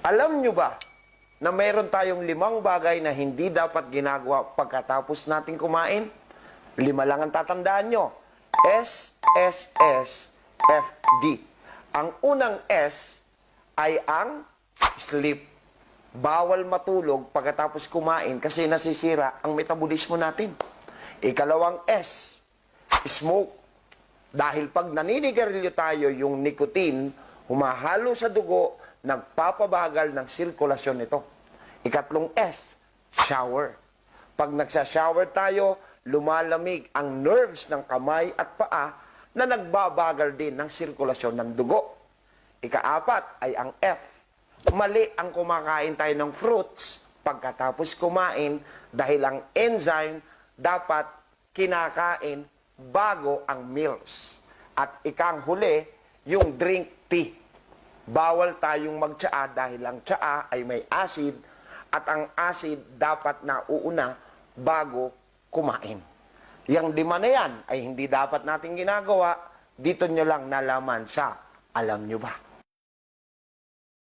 Alam nyo ba na mayroon tayong limang bagay na hindi dapat ginagawa pagkatapos natin kumain? Lima lang ang tatandaan nyo. S, S, S, F, D. Ang unang S ay ang sleep. Bawal matulog pagkatapos kumain kasi nasisira ang metabolismo natin. Ikalawang S, smoke. Dahil pag naninigarilyo tayo, yung nicotine, humahalo sa dugo, nagpapabagal ng sirkulasyon nito. Ikatlong S, shower. Pag nagsashower tayo, lumalamig ang nerves ng kamay at paa na nagbabagal din ng sirkulasyon ng dugo. Ikaapat ay ang F. Mali ang kumakain tayo ng fruits pagkatapos kumain dahil ang enzyme dapat kinakain bago ang meals. At ikang huli, yung drink tea. Bawal tayong magtsaa dahil ang tsaa ay may acid at ang acid dapat na uuna bago kumain. Yang lima na yan ay hindi dapat natin ginagawa. Dito nyo lang nalaman sa alam nyo ba?